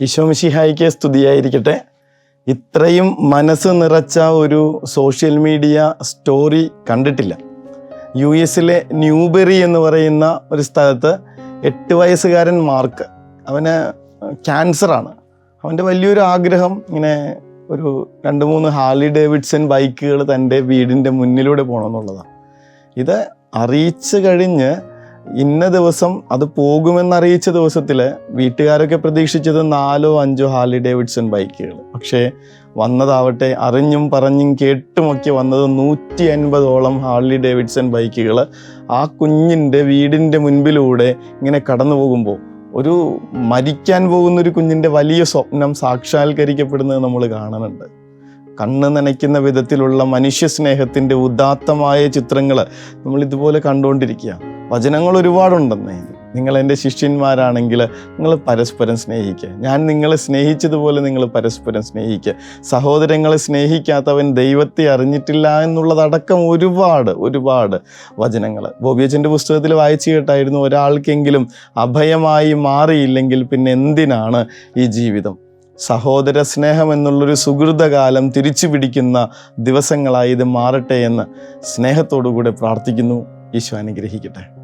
ഈശോമിഷിഹായിക്ക് സ്തുതിയായിരിക്കട്ടെ ഇത്രയും മനസ്സ് നിറച്ച ഒരു സോഷ്യൽ മീഡിയ സ്റ്റോറി കണ്ടിട്ടില്ല. യു എസിലെ ന്യൂബെറി എന്ന് പറയുന്ന ഒരു സ്ഥലത്ത് എട്ട് വയസ്സുകാരൻ മാർക്ക് അവന് ക്യാൻസറാണ്. അവന്റെ വലിയൊരു ആഗ്രഹം ഇങ്ങനെ ഒരു രണ്ട് മൂന്ന് ഹാർലി ഡേവിഡ്സൺ ബൈക്കുകൾ തന്റെ വീടിന്റെ മുന്നിലൂടെ പോകണമെന്നുള്ളതാണ് ഇത് അറിയിച്ചു കഴിഞ്ഞ് ഇന്ന ദിവസം അത് പോകുമെന്നറിയിച്ച ദിവസത്തിൽ വീട്ടുകാരൊക്കെ പ്രതീക്ഷിച്ചത് നാലോ അഞ്ചോ ഹാർലി ഡേവിഡ്സൺ ബൈക്കുകൾ. പക്ഷേ വന്നതാവട്ടെ അറിഞ്ഞും പറഞ്ഞും കേട്ടുമൊക്കെ വന്നത് നൂറ്റി അൻപതോളം ഹാർലി ഡേവിഡ്സൺ ബൈക്കുകൾ ആ കുഞ്ഞിന്റെ വീടിന്റെ മുൻപിലൂടെ ഇങ്ങനെ കടന്നു പോകുമ്പോൾ ഒരു മരിക്കാൻ പോകുന്ന ഒരു കുഞ്ഞിന്റെ വലിയ സ്വപ്നം സാക്ഷാത്കരിക്കപ്പെടുന്നത് നമ്മൾ കാണുന്നുണ്ട്. കണ്ണ് നനയ്ക്കുന്ന വിധത്തിലുള്ള മനുഷ്യ സ്നേഹത്തിന്റെ ഉദാത്തമായ ചിത്രങ്ങൾ നമ്മൾ ഇതുപോലെ കണ്ടുകൊണ്ടിരിക്കുക വചനങ്ങൾ ഒരുപാടുണ്ടെന്നേ. നിങ്ങൾ എന്റെ ശിഷ്യന്മാരാണെങ്കിൽ നിങ്ങൾ പരസ്പരം സ്നേഹിക്കുക. ഞാൻ നിങ്ങളെ സ്നേഹിച്ചതുപോലെ നിങ്ങൾ പരസ്പരം സ്നേഹിക്കുക. സഹോദരങ്ങളെ സ്നേഹിക്കാത്തവൻ ദൈവത്തെ അറിഞ്ഞിട്ടില്ല എന്നുള്ളതടക്കം ഒരുപാട് ഒരുപാട് വചനങ്ങൾ. ബോബിയച്ചന്റെ പുസ്തകത്തിൽ വായിച്ചു കേട്ടായിരുന്നു ഒരാൾക്കെങ്കിലും അഭയമായി മാറിയില്ലെങ്കിൽ പിന്നെ എന്തിനാണ് ഈ ജീവിതം? സഹോദര സ്നേഹം എന്നുള്ളൊരു സുഹൃതകാലം തിരിച്ചു പിടിക്കുന്ന ദിവസങ്ങളായി ഇത് മാറട്ടെ എന്ന് സ്നേഹത്തോടു കൂടെ പ്രാർത്ഥിക്കുന്നു. ഈശോ അനുഗ്രഹിക്കട്ടെ.